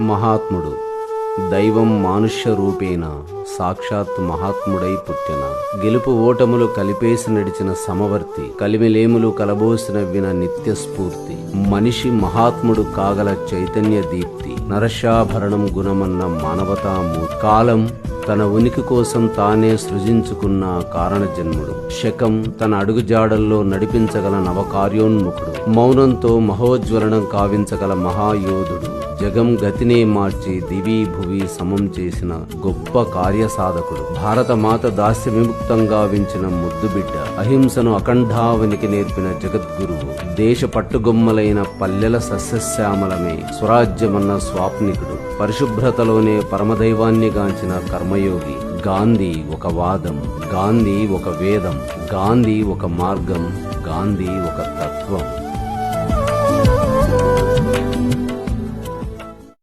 మహాత్ముడు. దైవం మానుష్య రూపేణ సాక్షాత్ మహాత్ముడై పుట్టిన. గెలుపు ఓటములు కలిపేసి నడిచిన సమవర్తి కలిమిలేములు కలబోసిన విన నిత్య స్ఫూర్తి మనిషి మహాత్ముడు కాగల చైతన్య దీప్తి నరశాభరణం గుణమన్న మానవతామూ కాలం తన ఉనికి కోసం తానే సృజించుకున్న కారణజన్ముడు. శకం తన అడుగుజాడల్లో నడిపించగల నవకార్యోన్ముఖుడు. మౌనంతో మహోజ్వలనం కావించగల మహాయోధుడు. జగం గతినే మార్చి దివి భువి సమం చేసిన గొప్ప కార్యసాధకుడు. భారత మాత దాస్య విముక్తంగా వించిన ముద్దుబిడ్డ అహింసను అఖండావనికి నేర్పిన జగద్గురువు. దేశ పట్టుగొమ్మలైన పల్లెల సస్యశ్యామలమే స్వరాజ్యమన్న స్వాప్నికుడు. పరిశుభ్రతలోనే పరమదైవాన్ని గాంచిన కర్మయోగి. గాంధీ ఒక వాదం గాంధీ ఒక వేదం గాంధీ ఒక మార్గం గాంధీ ఒక తత్వం.